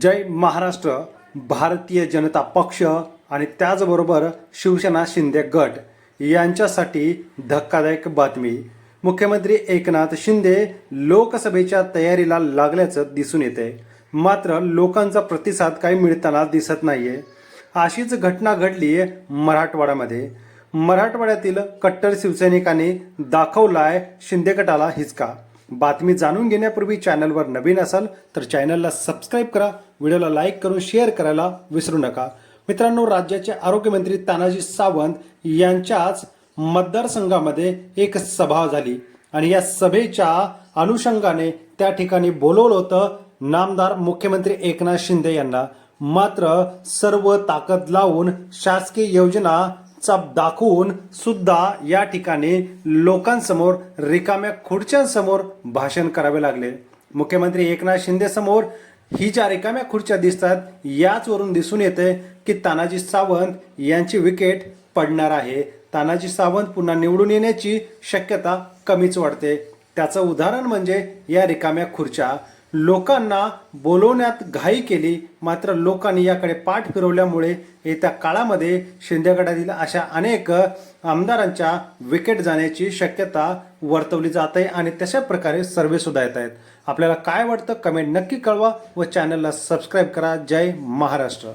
जय महाराष्ट्र भारतीय जनता पक्ष आणि त्याचबरोबर शिवसेना शिंदे गट. यांच्यासाठी धक्कादायक बातमी. मुख्यमंत्री एकनाथ शिंदे लोकसभेच्या तयारीला लागल्याचं दिसून येते मात्र लोकांचा प्रतिसाद काही मिळताना दिसत नाहीये. अशीच घटना घडली मराठवाड्यामध्ये. मराठवाड्यातील कट्टर शिवसैनिकांनी दाखवलाय शिंदे गटाला हिचका बातमी जाणून घेण्यापूर्वी चॅनलवर नवीन असाल तर चॅनलला सबस्क्राईब करा व्हिडिओला लाईक करून शेअर करायला विसरू नका. मित्रांनो राज्याचे आरोग्यमंत्री तानाजी सावंत यांच्याच मतदारसंघामध्ये एक सभा झाली आणि या सभेच्या अनुषंगाने त्या ठिकाणी बोलवलं होतं नामदार मुख्यमंत्री एकनाथ शिंदे यांना. मात्र सर्व ताकद लावून शासकीय योजना चा दाखवून सुद्धा या ठिकाणी लोकांसमोर रिकाम्या खुर्च्यांसमोर भाषण करावे लागले. मुख्यमंत्री एकनाथ शिंदे समोर ही ज्या रिकाम्या खुर्च्या दिसतात याचवरून दिसून येते की तानाजी सावंत यांची विकेट पडणार आहे. तानाजी सावंत पुन्हा निवडून येण्याची शक्यता कमीच वाटते त्याचं उदाहरण म्हणजे या रिकाम्या खुर्च्या. लोकांना बोलवण्यात घाई केली मात्र लोकांनी याकडे पाठ फिरवल्यामुळे येत्या काळामध्ये शिंदे गटातील अशा अनेक आमदारांच्या विकेट जाण्याची शक्यता वर्तवली जात आहे आणि तशा प्रकारे सर्वे सुद्धा येत आहेत. आपल्याला काय वाटतं? कमेंट नक्की कळवा व चॅनलला सबस्क्राईब करा. जय महाराष्ट्र.